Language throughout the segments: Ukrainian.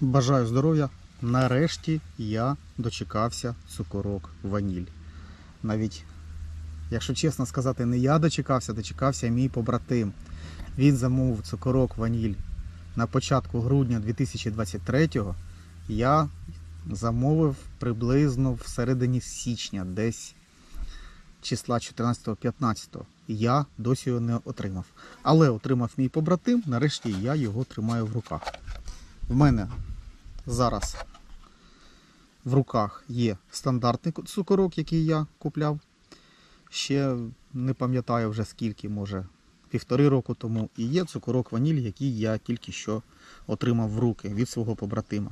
Бажаю здоров'я. Нарешті я дочекався цукорок ваніль. Навіть, якщо чесно сказати, не я дочекався, дочекався мій побратим. Він замовив цукорок ваніль на початку грудня 2023-го. Я замовив приблизно в середині січня, десь числа 14-15. Я досі його не отримав. Але отримав мій побратим, нарешті я його тримаю в руках. В мене зараз в руках є стандартний цукорок, який я купляв. Ще не пам'ятаю вже скільки, може, півтори року тому. І є цукорок ваніль, який я тільки що отримав в руки від свого побратима.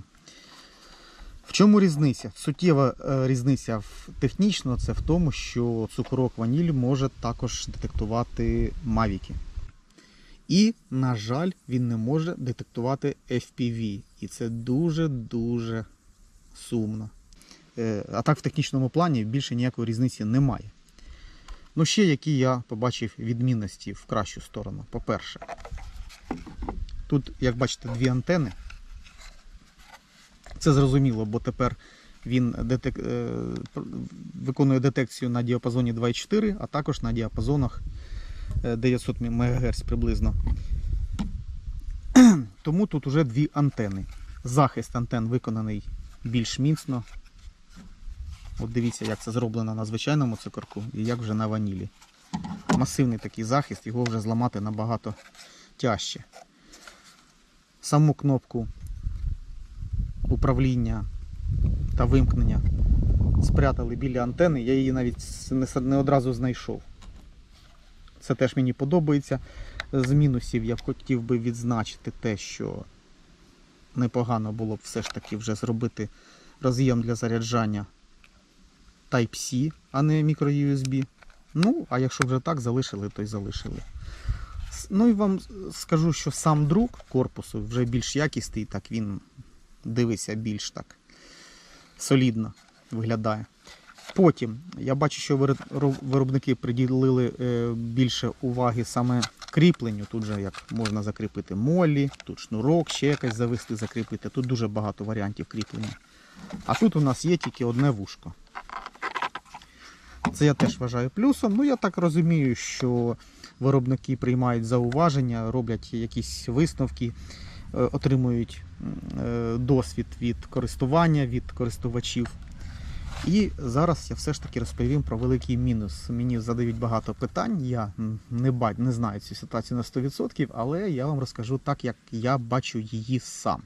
В чому різниця? Суттєва е, різниця технічно це в тому, що цукорок ваніль може також детектувати мавіки. І, на жаль, він не може детектувати FPV. І це дуже-дуже сумно. Е, А так в технічному плані більше ніякої різниці немає. Ну, ще які я побачив відмінності в кращу сторону. По-перше, тут, як бачите, дві антени. Це зрозуміло, бо тепер він детек... е, виконує детекцію на діапазоні 2,4, а також на діапазонах 900 МГц приблизно. Тому тут уже дві антени. Захист антен виконаний більш міцно. От дивіться, як це зроблено на звичайному цукорку і як вже на ванілі. Масивний такий захист, його вже зламати набагато тяжче. Саму кнопку управління та вимкнення спрятали біля антени, я її навіть не одразу знайшов. Це теж мені подобається. З мінусів я б хотів би відзначити те, що непогано було б все ж таки вже зробити роз'єм для заряджання Type-C, а не microUSB. Ну, а якщо вже так залишили, то й залишили. Ну і вам скажу, що сам друк корпусу вже більш якісний, так він дивиться більш так солідно виглядає. Потім я бачу, що виробники приділили е, більше уваги саме кріпленню. Тут же як можна закріпити молі, тут шнурок, ще якось завести, закріпити. Тут дуже багато варіантів кріплення. А тут у нас є тільки одне вушко. Це я теж вважаю плюсом. Ну я так розумію, що виробники приймають зауваження, роблять якісь висновки, е, отримують е, досвід від користування від користувачів. І зараз я все ж таки розповім про великий мінус. Мені задають багато питань. Я не, ба- не знаю цю ситуацію на 100%, але я вам розкажу так, як я бачу її сам.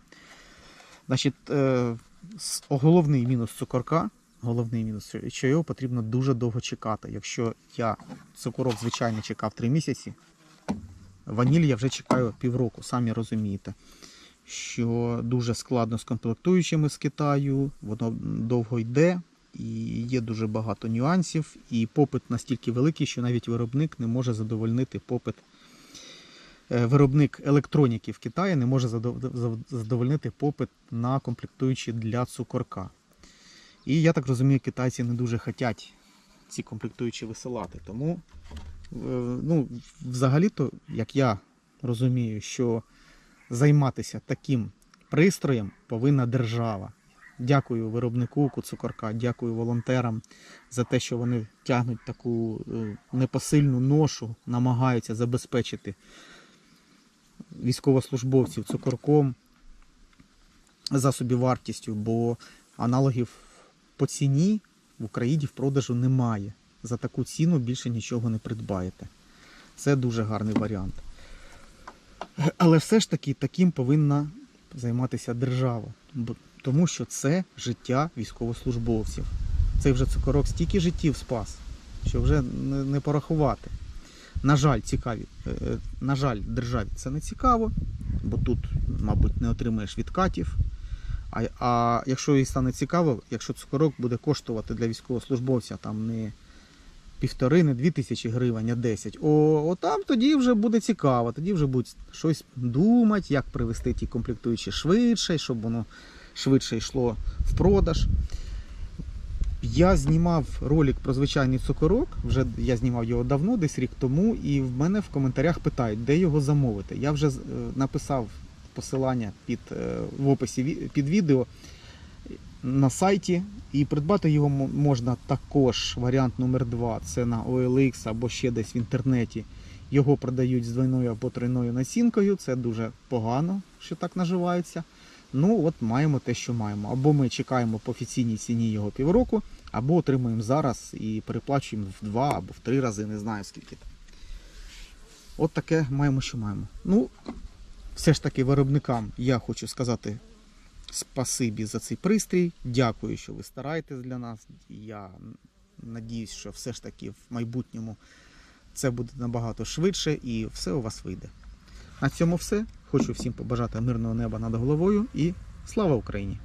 Значить, е, головний мінус цукорка, головний мінус, що його потрібно дуже довго чекати. Якщо я цукорок, звичайно, чекав 3 місяці, ваніль я вже чекаю півроку, самі розумієте. Що дуже складно з комплектуючими з Китаю, воно довго йде, і є дуже багато нюансів, і попит настільки великий, що навіть виробник не може задовольнити попит. Е, Виробник електроніки в Китаї не може задовольнити попит на комплектуючі для цукорка. І я так розумію, китайці не дуже хочуть ці комплектуючі висилати. Тому, е, ну, взагалі-то, як я розумію, що займатися таким пристроєм повинна держава. Дякую виробнику цукорка, дякую волонтерам за те, що вони тягнуть таку е, непосильну ношу, намагаються забезпечити військовослужбовців цукорком за собівартістю, бо аналогів по ціні в Україні в продажу немає. За таку ціну більше нічого не придбаєте. Це дуже гарний варіант. Але все ж таки таким повинна займатися держава, тому що це життя військовослужбовців. Цей вже цукорок стільки життів спас, що вже не, порахувати. На жаль, цікаві. е, е, На жаль, державі це не цікаво, бо тут, мабуть, не отримаєш відкатів. А, а якщо їй стане цікаво, якщо цукорок буде коштувати для військовослужбовця там не півтори, не дві тисячі гривень, а 10, о, о там тоді вже буде цікаво, тоді вже будуть щось думати, як привести ті комплектуючі швидше, щоб воно швидше йшло в продаж. Я знімав ролик про звичайний цукорок, вже я знімав його давно, десь рік тому, і в мене в коментарях питають, де його замовити. Я вже е, написав посилання під, е, в описі під відео на сайті. І придбати його можна також. Варіант номер 2 це на OLX або ще десь в інтернеті. Його продають з двойною або тройною націнкою. Це дуже погано, що так наживається. Ну, от маємо те, що маємо. Або ми чекаємо по офіційній ціні його півроку, або отримуємо зараз і переплачуємо в два або в три рази, не знаю скільки. От таке маємо, що маємо. Ну, все ж таки виробникам я хочу сказати спасибі за цей пристрій. Дякую, що ви стараєтесь для нас. Я надіюсь, що все ж таки в майбутньому це буде набагато швидше і все у вас вийде. На цьому все. Хочу всім побажати мирного неба над головою і слава Україні!